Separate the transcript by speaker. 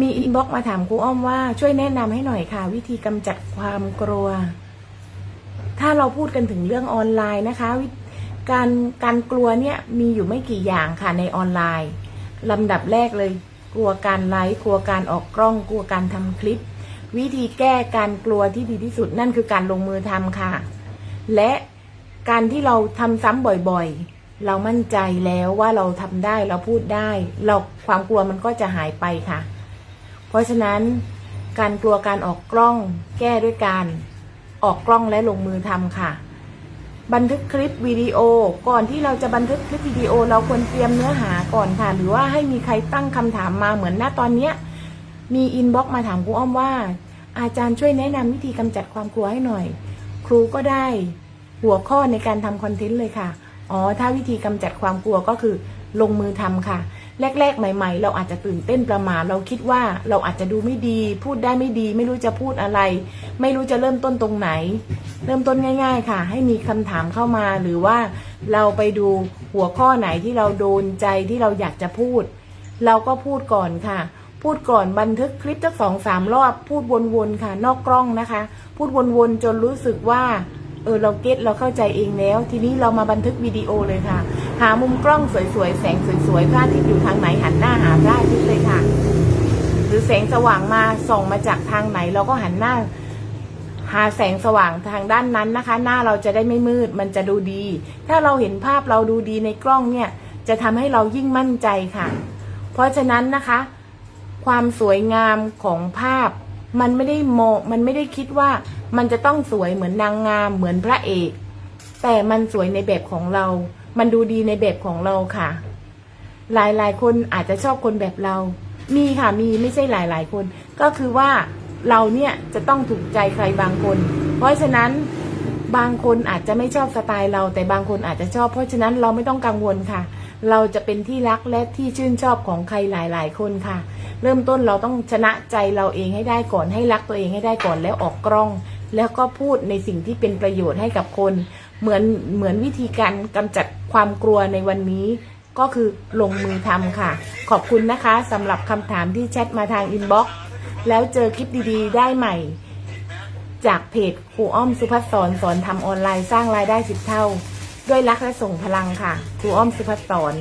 Speaker 1: มีอินบ็อกซ์มาถามครูอ้อมว่าช่วยแนะนำให้หน่อยค่ะ วิธีกำจัดความกลัว ถ้าเราพูดกันถึงเรื่องออนไลน์นะคะ การการกลัวเนี่ยมีอยู่ไม่กี่อย่างค่ะในออนไลน์ลำดับแรกเลย กลัวการไลฟ์กลัวการออกกล้อง กลัวการทำคลิป วิธีแก้การกลัวที่ดีที่สุดนั่นคือการลงมือทำค่ะ และการที่เราทำซ้ำบ่อยๆ เรามั่นใจแล้วว่าเราทำได้เราพูดได้ เราความกลัวมันก็จะหายไปค่ะ เพราะฉะนั้นการกลัวการออกกล้อง แก้ด้วยการออกกล้องและลงมือทำค่ะ บันทึกคลิปวิดีโอ ก่อนที่เราจะบันทึกคลิปวิดีโอ เราควรเตรียมเนื้อหาก่อนค่ะ หรือว่าให้มีใครตั้งคำถามมาเหมือนหน้าตอนเนี้ย มีอินบ็อกซ์มาถามครูอ้อมว่า อาจารย์ช่วยแนะนำวิธีกำจัดความกลัวให้หน่อย ครูก็ได้หัวข้อในการทำคอนเทนต์เลยค่ะ อ๋อ ถ้าวิธีกำจัดความกลัวก็คือลงมือทำค่ะ แรก ๆ ใหม่ ๆ เราอาจจะตื่นเต้นประมาทเราคิดว่าเราอาจจะดูไม่ดี พูดได้ไม่ดี ไม่รู้จะพูดอะไร ไม่รู้จะเริ่มต้นตรงไหน เริ่มต้นง่าย ๆ ค่ะ ให้มีคำถามเข้ามาหรือว่าเราไปดูหัวข้อไหนที่เราโดนใจที่เราอยากจะพูด เราก็พูดก่อนค่ะ พูดก่อนบันทึกคลิปสักสองสามรอบ พูดวนๆค่ะ นอกกล้องนะคะ พูดวนๆจนรู้สึกว่า ออเราเก็ตเราเข้าใจเองแล้ว ทีนี้เรามาบันทึกวิดีโอเลยค่ะ หามุมกล้องสวยๆ แสงสวยๆพระอาทิตย์อยู่ทางไหนหันหน้าหาพระอาทิตย์เลยค่ะ หรือแสงสว่างมาส่องมาจากทางไหน เราก็หันหน้า หาแสงสว่างทางด้านนั้นนะคะ หน้าเราจะได้ไม่มืดมันจะดูดี ถ้าเราเห็นภาพเราดูดีในกล้องเนี่ย จะทำให้เรายิ่งมั่นใจค่ะ เพราะฉะนั้นนะคะ ความสวยงามของภาพ มันไม่ได้โม มันไม่ได้คิดว่ามันจะต้องสวยเหมือนนางงามเหมือนพระเอก แต่มันสวยในแบบของเรา มันดูดีในแบบของเราค่ะ หลายๆคนอาจจะชอบคนแบบเรา มีค่ะมีไม่ใช่หลายๆคน ก็คือว่าเราเนี่ยจะต้องถูกใจใครบางคน เพราะฉะนั้นบางคนอาจจะไม่ชอบสไตล์เรา แต่บางคนอาจจะชอบ เพราะฉะนั้นเราไม่ต้องกังวลค่ะ เราจะเป็นที่รักและที่ชื่นชอบของใครหลาย ๆ คนค่ะ เริ่มต้นเราต้องชนะใจเราเองให้ได้ก่อนให้รักตัวเองให้ได้ก่อนแล้วออกกล้อง แล้วก็พูดในสิ่งที่เป็นประโยชน์ให้กับคน เหมือนเหมือนวิธีการกำจัดความกลัวในวันนี้ ก็คือลงมือทำค่ะ ขอบคุณนะคะสำหรับคำถามที่แชทมาทางอินบ็อกซ์แล้วเจอคลิปดีๆ ได้ใหม่ จากเพจครูอ้อมสุภัสสรสอนทำออนไลน์สร้างรายได้สิบเท่า ด้วยรักและส่งพลังค่ะครูอ้อมสุภัสสร